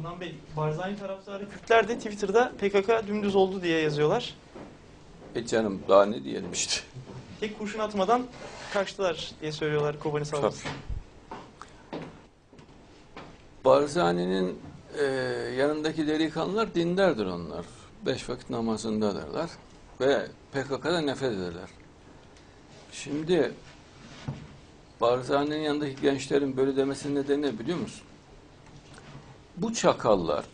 Adnan Bey, Barzani taraftarı Kürtler de Twitter'da PKK dümdüz oldu diye yazıyorlar. E canım daha ne diyelim işte. Tek kurşun atmadan kaçtılar diye söylüyorlar Kobani saldırısı. Barzani'nin e, yanındaki delikanlılar dindardır onlar. Beş vakit namazındadırlar. Ve PKK'da nefret ederler. Şimdi Barzani'nin yanındaki gençlerin böyle demesinin nedeni ne biliyor musun? Bu çakallar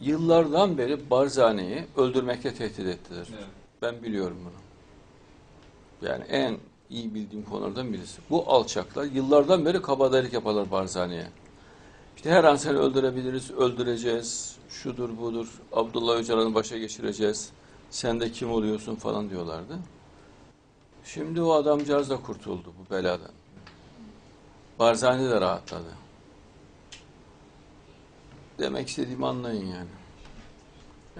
yıllardan beri Barzani'yi öldürmekle tehdit ettiler. Ben biliyorum bunu. Yani en iyi bildiğim konulardan birisi. Bu alçaklar yıllardan beri kabadayılık yaparlar Barzani'ye. İşte her an seni öldürebiliriz, öldüreceğiz, şudur budur, Abdullah Öcalan'ı başa geçireceğiz, sen de kim oluyorsun falan diyorlardı. Şimdi o adamcağız da kurtuldu bu beladan. Barzani de rahatladı. Demek istediğimi anlayın yani.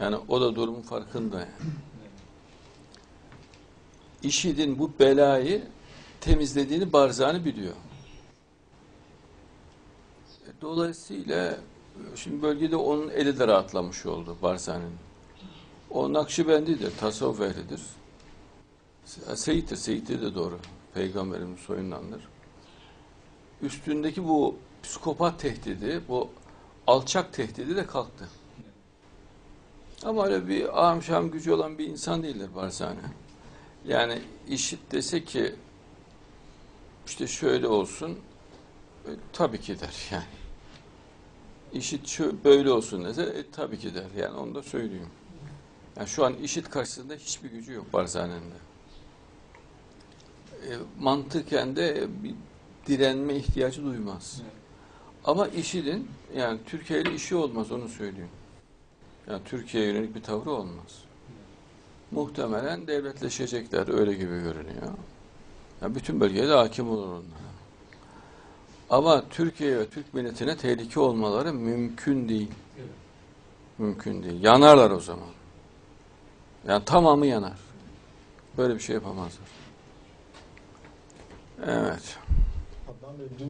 Yani o da durumun farkında yani. IŞİD'in bu belayı temizlediğini Barzani biliyor. Dolayısıyla şimdi bölgede onun eli de rahatlamış oldu Barzani'nin. O Nakşibendidir, tasavvuf ehlidir. Se- Seyit'tir, Seyit'tir de doğru. Peygamberimiz soyundandır. Üstündeki bu psikopat tehdidi, bu alçak tehdidi de kalktı. Ama öyle bir amşam gücü olan bir insan değildir Barzani. Yani işit dese ki işte şöyle olsun e, tabii ki der yani. İşit böyle olsun dese e, tabii ki der yani onu da söyleyeyim. Yani şu an işit karşısında hiçbir gücü yok Barzani'nin de. E, mantıken de bir direnme ihtiyacı duymaz. Ama IŞİD'in yani Türkiye ile işi olmaz onu söyleyeyim. Yani Türkiye'ye yönelik bir tavrı olmaz. Muhtemelen devletleşecekler öyle gibi görünüyor. Yani bütün bölgeye de hakim olur onlar. Ama Türkiye ve Türk milletine tehlike olmaları mümkün değil. Mümkün değil. Yanarlar o zaman. Yani tamamı yanar. Böyle bir şey yapamazlar. Evet. Adnan Bey,